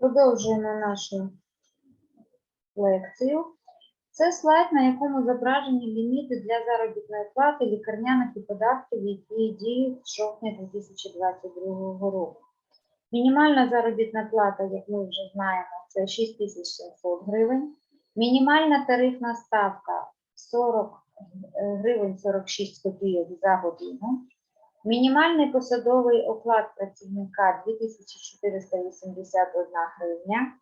Продовжуємо нашу лекцію. Це слайд, на якому зображені ліміти для заробітної плати, лікарняних і податків, які діють з жовтня 2022 року. Мінімальна заробітна плата, як ми вже знаємо, це 6700 гривень. Мінімальна тарифна ставка 40 гривень 46 копійок за годину. Мінімальний посадовий оклад працівника 2481 гривня.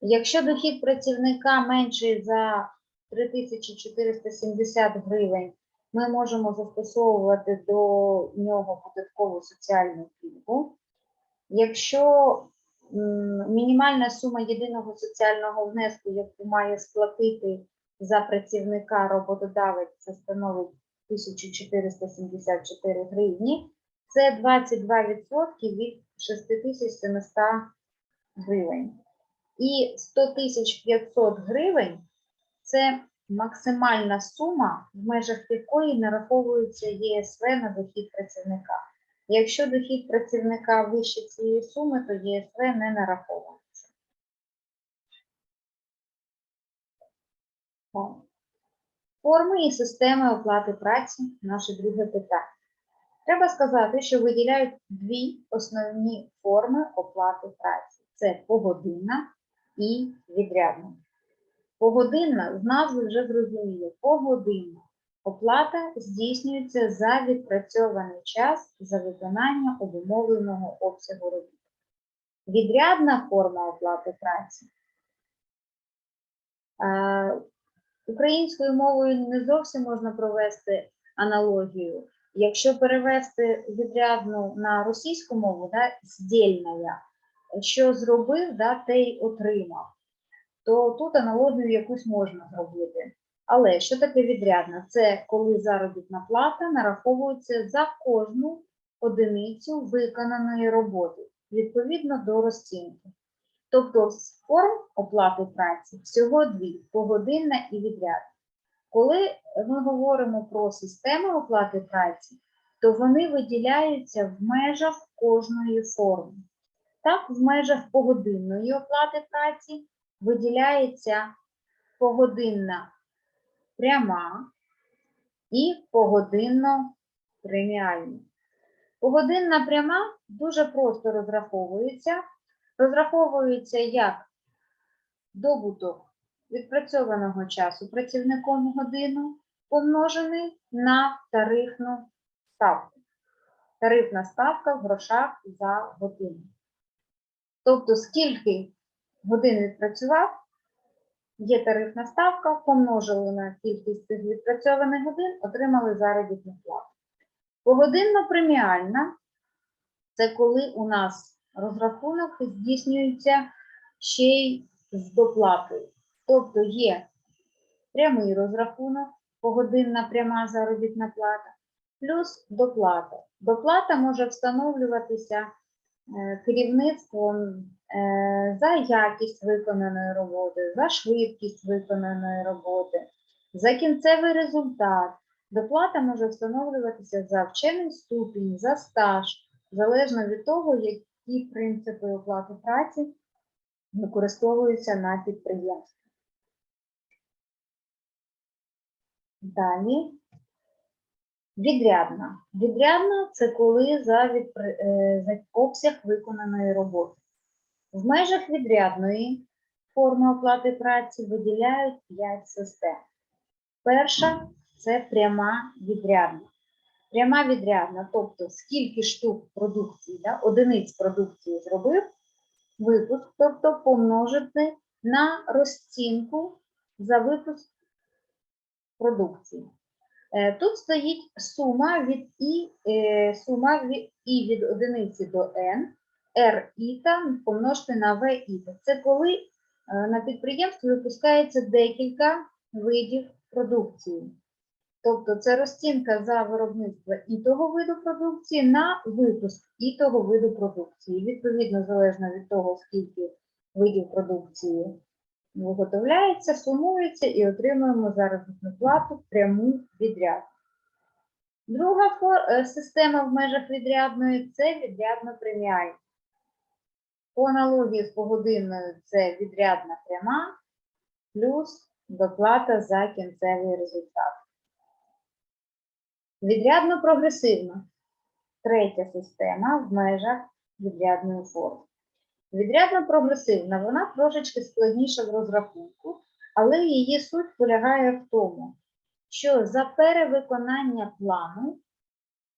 Якщо дохід працівника менший за 3470 гривень, ми можемо застосовувати до нього податкову соціальну пільгу. Якщо мінімальна сума єдиного соціального внеску, яку має сплатити за працівника роботодавець, це становить 1474 гривні, це 22% від 6700 гривень. І 100 500 гривень це максимальна сума, в межах якої нараховується ЄСВ на дохід працівника. Якщо дохід працівника вище цієї суми, то ЄСВ не нараховується. Форми і системи оплати праці наше друге питання. Треба сказати, що виділяють дві основні форми оплати праці: це погодинна і відрядна. Погодинна з назви вже зрозуміло. Погодинна оплата здійснюється за відпрацьований час за виконання обумовленого обсягу робіт. Відрядна форма оплати праці. Українською мовою не зовсім можна провести аналогію. Якщо перевести відрядну на російську мову, да, здільна що зробив, да, те й отримав, то тут аналогію якусь можна зробити. Але що таке відрядна? Це коли заробітна плата нараховується за кожну одиницю виконаної роботи відповідно до розцінки. Тобто форм оплати праці всього дві погодинна і відрядна. Коли ми говоримо про системи оплати праці, то вони виділяються в межах кожної форми. Так, в межах погодинної оплати праці виділяється погодинна пряма і погодинно преміальна. Погодинна пряма дуже просто розраховується. Розраховується як добуток відпрацьованого часу працівником годину помножений на тарифну ставку. Тарифна ставка в грошах за годину. Тобто, скільки годин відпрацював, є тарифна ставка, помножили на кількість цих відпрацьованих годин, отримали заробітну плату. Погодинно преміальна це коли у нас розрахунок здійснюється ще й з доплатою. Тобто є прямий розрахунок, погодинна пряма заробітна плата, плюс доплата. Доплата може встановлюватися е, керівництвом е, за якість виконаної роботи, за швидкість виконаної роботи, за кінцевий результат. Доплата може встановлюватися за вчений ступінь, за стаж, залежно від того, які принципи оплати праці використовуються на підприємстві. Далі. Відрядна. Відрядна це коли за, відпри- е, за обсяг виконаної роботи. В межах відрядної форми оплати праці виділяють 5 систем. Перша це пряма відрядна. Пряма відрядна, тобто скільки штук продукції, да, одиниць продукції зробив, випуск, тобто помножити на розцінку за випуск продукції. Е, Тут стоїть сума від І, е, сума від І від одиниці до N, R іта помножити на В іта. Це коли е, на підприємстві випускається декілька видів продукції. Тобто це розцінка за виробництво і того виду продукції на випуск і того виду продукції. Відповідно, залежно від того, скільки видів продукції виготовляється, сумується і отримуємо заробітну плату пряму відряд. Друга е, система в межах відрядної це відрядно преміальна. По аналогії з погодинною це відрядна пряма плюс доплата за кінцевий результат. Відрядно прогресивно. Третя система в межах відрядної форми. Відрядно прогресивна, вона трошечки складніша в розрахунку, але її суть полягає в тому, що за перевиконання плану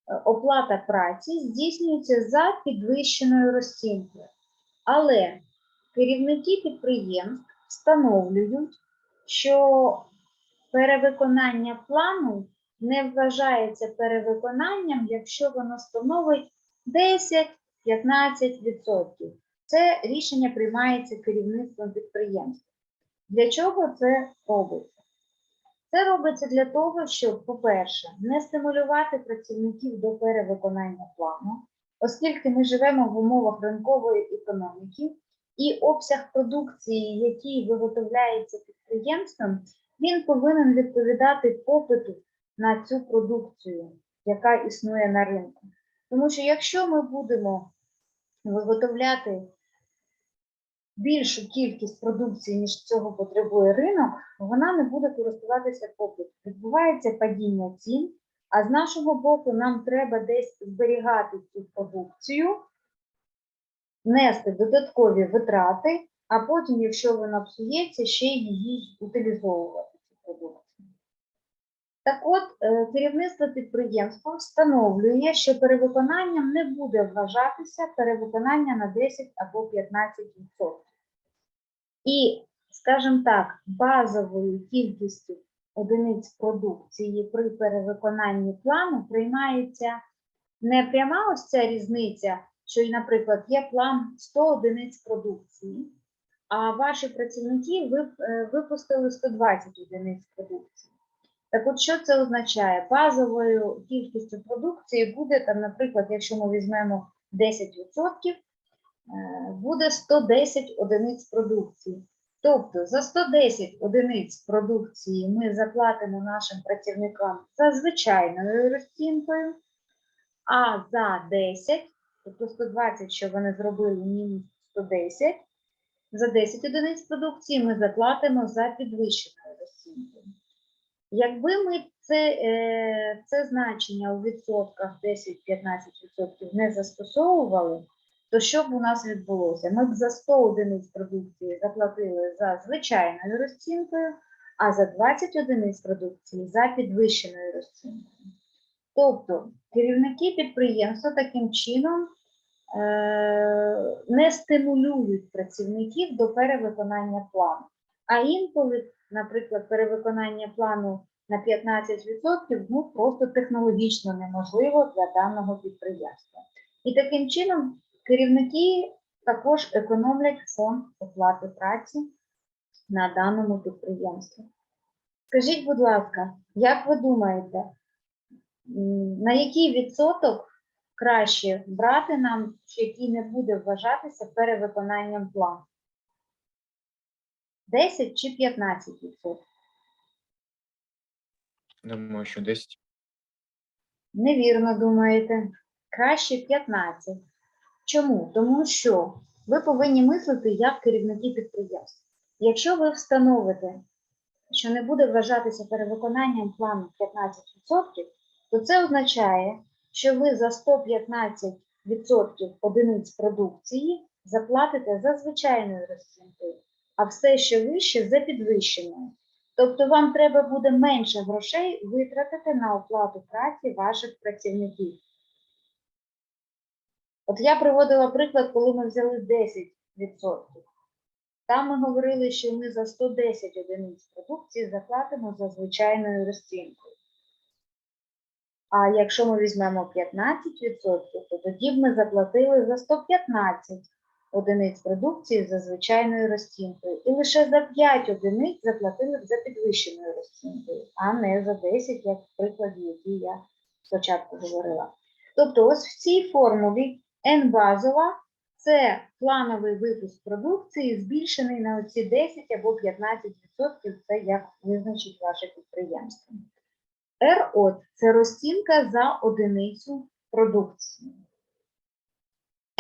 е, оплата праці здійснюється за підвищеною розцінкою. Але керівники підприємств встановлюють, що перевиконання плану не вважається перевиконанням, якщо воно становить 10-15%. Це рішення приймається керівництвом підприємства. Для чого це робиться? Це робиться для того, щоб, по-перше, не стимулювати працівників до перевиконання плану, оскільки ми живемо в умовах ринкової економіки, і обсяг продукції, який виготовляється підприємством, він повинен відповідати попиту на цю продукцію, яка існує на ринку. Тому що якщо ми будемо виготовляти більшу кількість продукції, ніж цього потребує ринок, вона не буде користуватися попитом. Відбувається падіння цін, а з нашого боку нам треба десь зберігати цю продукцію, нести додаткові витрати, а потім, якщо вона псується, ще її утилізовувати цю продукцію. Так от, е, керівництво підприємства встановлює, що перевиконанням не буде вважатися перевиконання на 10 або 15%. І, скажімо так, базовою кількістю одиниць продукції при перевиконанні плану приймається не пряма ось ця різниця, що, наприклад, є план 100 одиниць продукції, а ваші працівники е, випустили 120 одиниць продукції. Так от що це означає? Базовою кількістю продукції буде, там, наприклад, якщо ми візьмемо 10%, е, буде 110 одиниць продукції. Тобто за 110 одиниць продукції ми заплатимо нашим працівникам за звичайною розцінкою, а за 10, тобто 120, що вони зробили, мінус 110, за 10 одиниць продукції ми заплатимо за підвищеною розцінкою. Якби ми це, е, це значення у відсотках 10-15% не застосовували, то що б у нас відбулося? Ми б за 100 одиниць продукції заплатили за звичайною розцінкою, а за 20 одиниць продукції за підвищеною розцінкою. Тобто керівники підприємства таким чином е, не стимулюють працівників до перевиконання плану. А інколи, наприклад, перевиконання плану на 15% ну, просто технологічно неможливо для даного підприємства. І таким чином керівники також економлять фонд оплати праці на даному підприємстві. Скажіть, будь ласка, як ви думаєте, на який відсоток краще брати нам, який не буде вважатися перевиконанням плану? 10 чи 15 відсотків? Думаю, що 10. Невірно думаєте. Краще 15. Чому? Тому що ви повинні мислити як керівники підприємств. Якщо ви встановите, що не буде вважатися перевиконанням плану 15%, то це означає, що ви за 115% одиниць продукції заплатите за звичайною розцінкою, а все, що вище, за підвищеною. Тобто вам треба буде менше грошей витратити на оплату праці ваших працівників. От я приводила приклад, коли ми взяли 10%. Там ми говорили, що ми за 110 одиниць продукції заплатимо за звичайною розцінкою. А якщо ми візьмемо 15%, то тоді б ми заплатили за 115 одиниць продукції за звичайною розцінкою. І лише за 5 одиниць заплатили за підвищеною розцінкою, а не за 10, як в прикладі, який я спочатку говорила. Тобто, ось в цій формулі N-базова це плановий випуск продукції, збільшений на оці 10 або 15%, це як визначить ваше підприємство. РО – це розцінка за одиницю продукції.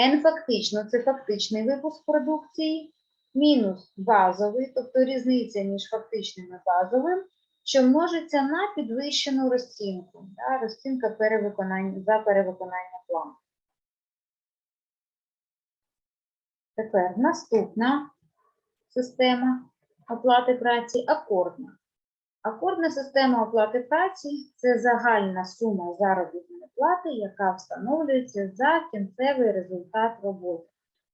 N фактично це фактичний випуск продукції, мінус базовий, тобто різниця між фактичним і базовим, що множиться на підвищену розцінку, да, розцінка перевиконання, за перевиконання плану. Тепер наступна система оплати праці акордна. Акордна система оплати праці це загальна сума заробітної плати, яка встановлюється за кінцевий результат роботи,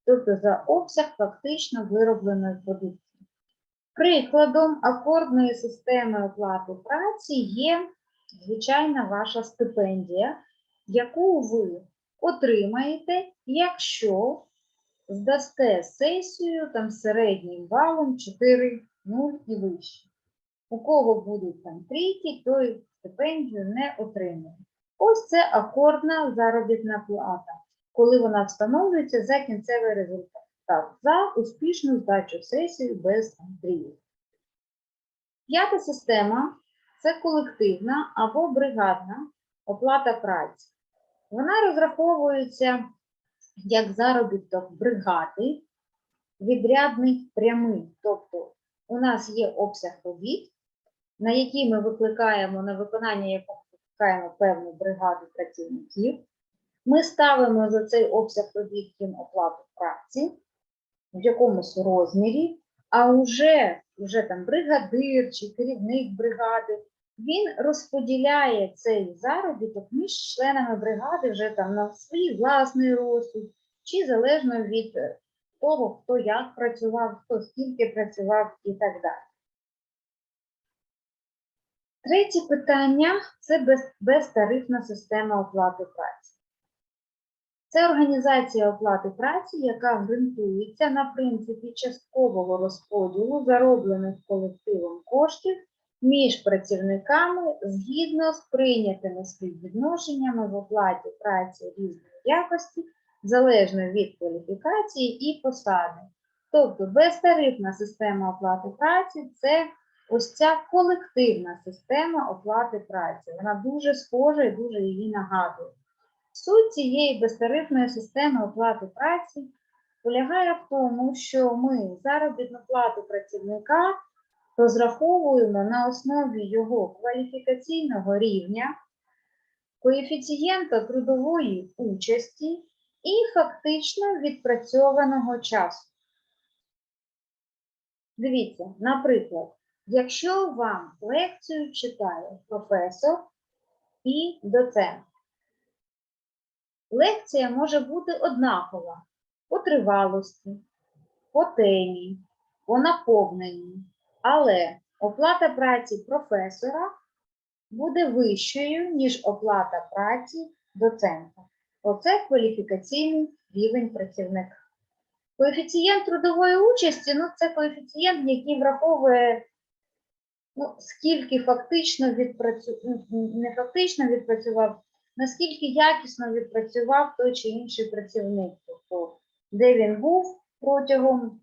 тобто за обсяг фактично виробленої продукції. Прикладом акордної системи оплати праці є звичайна ваша стипендія, яку ви отримаєте, якщо здасте сесію там середнім балом 4, 0 і вище. У кого будуть там трійки, той стипендію не отримує. Ось це акордна заробітна плата, коли вона встановлюється за кінцевий результат. За успішну здачу сесії без трійок. П'ята система це колективна або бригадна оплата праці. Вона розраховується як заробіток бригади, відрядних прямих. Тобто у нас є обсяг робіт, на який ми викликаємо на виконання якого викликаємо певну бригаду працівників. Ми ставимо за цей обсяг робіт їм оплату праці в якомусь розмірі, а вже, вже там бригадир чи керівник бригади, він розподіляє цей заробіток між членами бригади вже там на свій власний розсуд, чи залежно від того, хто як працював, хто скільки працював і так далі. Третє питання це безтарифна система оплати праці. Це організація оплати праці, яка ґрунтується на принципі часткового розподілу зароблених колективом коштів між працівниками згідно з прийнятими співвідношеннями в оплаті праці різної якості, залежно від кваліфікації і посади. Тобто безтарифна система оплати праці це ось ця колективна система оплати праці. Вона дуже схожа і дуже її нагадує. Суть цієї безтарифної системи оплати праці полягає в тому, що ми заробітну плату працівника розраховуємо на основі його кваліфікаційного рівня, коефіцієнта трудової участі і фактично відпрацьованого часу. Дивіться, наприклад, якщо вам лекцію читає професор і доцент, лекція може бути однакова по тривалості, по темі, по наповненні, але оплата праці професора буде вищою, ніж оплата праці доцента. Оце кваліфікаційний рівень працівника. Коефіцієнт трудової участі ну, це коефіцієнт, який враховує ну, скільки фактично відпрацю... не фактично відпрацював, наскільки якісно відпрацював той чи інший працівник. Тобто, де він був протягом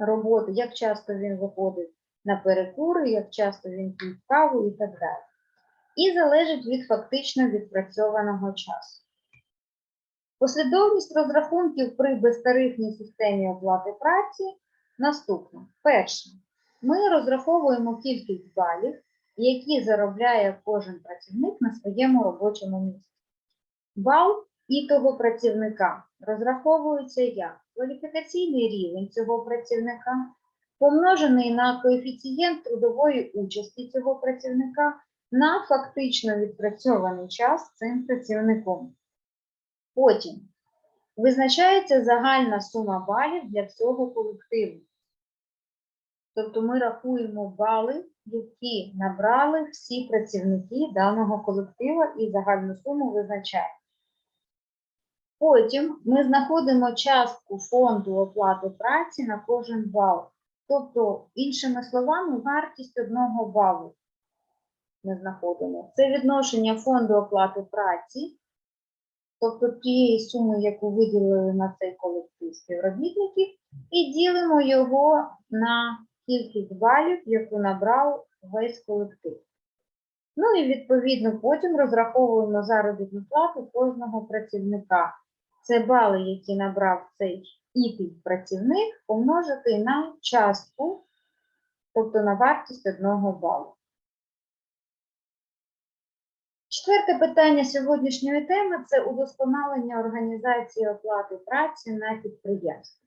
роботи, як часто він виходив на перекури, як часто він пив каву і так далі. І залежить від фактично відпрацьованого часу. Послідовність розрахунків при безтарифній системі оплати праці наступна. Перше, ми розраховуємо кількість балів, які заробляє кожен працівник на своєму робочому місці. Бал і того працівника розраховується як кваліфікаційний рівень цього працівника, помножений на коефіцієнт трудової участі цього працівника на фактично відпрацьований час цим працівником. Потім визначається загальна сума балів для всього колективу. Тобто ми рахуємо бали, які набрали всі працівники даного колективу і загальну суму визначаємо. Потім ми знаходимо частку фонду оплати праці на кожен бал. Тобто, іншими словами, вартість одного балу ми знаходимо. Це відношення фонду оплати праці, тобто тієї суми, яку виділили на цей колектив співробітників, і ділимо його на кількість балів, яку набрав весь колектив. Ну і відповідно потім розраховуємо заробітну плату кожного працівника. це бали, які набрав цей ІПІ працівник, помножити на частку, тобто на вартість одного балу. Четверте питання сьогоднішньої теми це удосконалення організації оплати праці на підприємстві.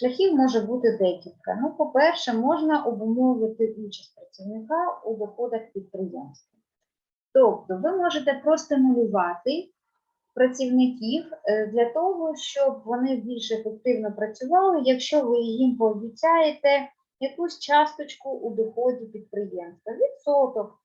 Шляхів може бути декілька. Ну, по-перше, можна обумовити участь працівника у доходах підприємства. Тобто, ви можете простимулювати працівників е, для того, щоб вони більш ефективно працювали, якщо ви їм пообіцяєте якусь часточку у доході підприємства, відсоток.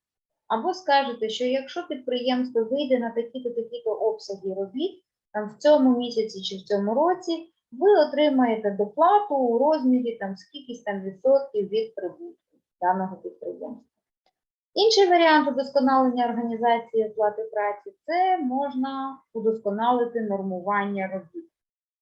Або скажете, що якщо підприємство вийде на такі-то такі-то обсяги робіт, там в цьому місяці чи в цьому році, ви отримаєте доплату у розмірі там скількись там відсотків від прибутку даного підприємства. Інший варіант удосконалення організації оплати праці це можна удосконалити нормування робіт.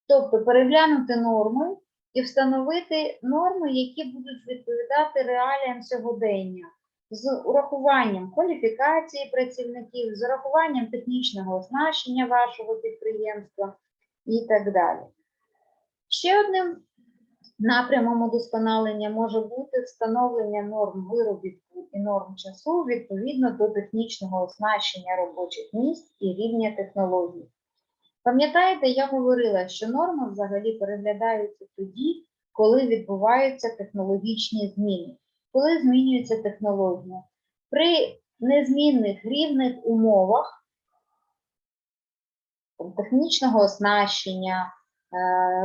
Тобто переглянути норми і встановити норми, які будуть відповідати реаліям сьогодення з урахуванням кваліфікації працівників, з урахуванням технічного оснащення вашого підприємства і так далі. Ще одним напрямом удосконалення може бути встановлення норм виробітку і норм часу відповідно до технічного оснащення робочих місць і рівня технологій. Пам'ятаєте, я говорила, що норми взагалі переглядаються тоді, коли відбуваються технологічні зміни, коли змінюється технологія. При незмінних рівних умовах технічного оснащення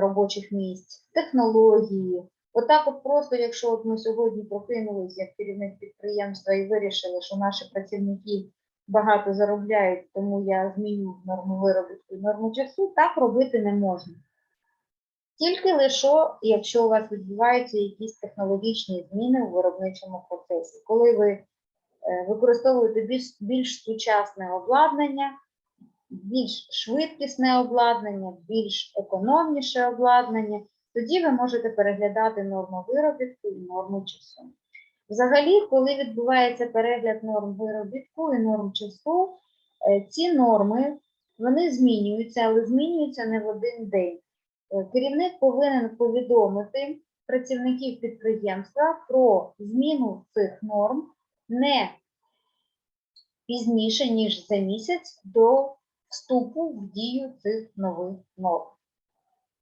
робочих місць, технології. Отак, от просто, якщо от ми сьогодні прокинулися як керівник підприємства і вирішили, що наші працівники багато заробляють, тому я зміню норму виробітку норму часу, так робити не можна. Тільки лише, якщо у вас відбуваються якісь технологічні зміни у виробничому процесі, коли ви е, використовуєте більш сучасне обладнання, більш швидкісне обладнання, більш економніше обладнання, тоді ви можете переглядати норму виробітку і норму часу. Взагалі, коли відбувається перегляд норм виробітку і норм часу, е, ці норми вони змінюються, але змінюються не в один день. Е, Керівник повинен повідомити працівників підприємства про зміну цих норм не пізніше, ніж за місяць до вступу в дію цих нових норм.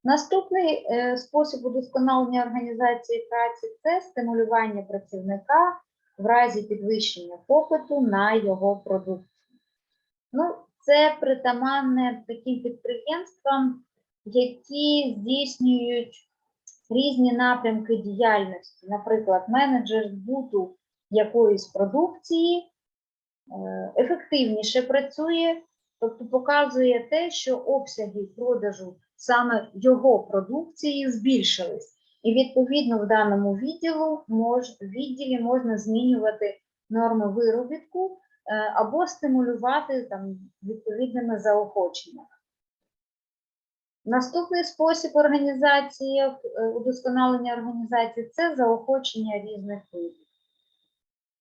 Наступний е, спосіб удосконалення організації праці це стимулювання працівника в разі підвищення попиту на його продукцію. Ну, це притаманне таким підприємствам, які здійснюють різні напрямки діяльності, наприклад, менеджер збуту якоїсь продукції е, ефективніше працює, тобто показує те, що обсяги продажу саме його продукції збільшились. І відповідно в даному відділу мож, відділі можна змінювати норми виробітку е, або стимулювати там, відповідними заохоченнями. Наступний спосіб організації, е, удосконалення організації це заохочення різних видів.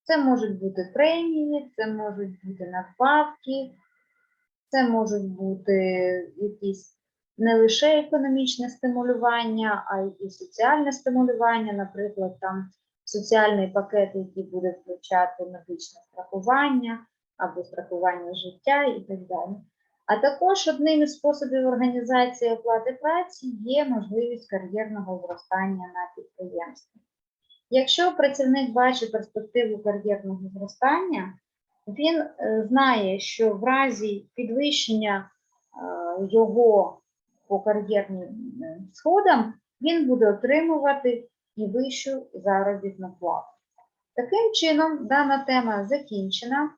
Це можуть бути премії, це можуть бути надбавки, це можуть бути якісь не лише економічне стимулювання, а й соціальне стимулювання, наприклад, там соціальний пакет, який буде включати медичне страхування або страхування життя і так далі. А також одним із способів організації оплати праці є можливість кар'єрного зростання на підприємстві. Якщо працівник бачить перспективу кар'єрного зростання, він е, знає, що в разі підвищення е, його по кар'єрним е, сходам він буде отримувати і вищу заробітну плату. Таким чином, дана тема закінчена.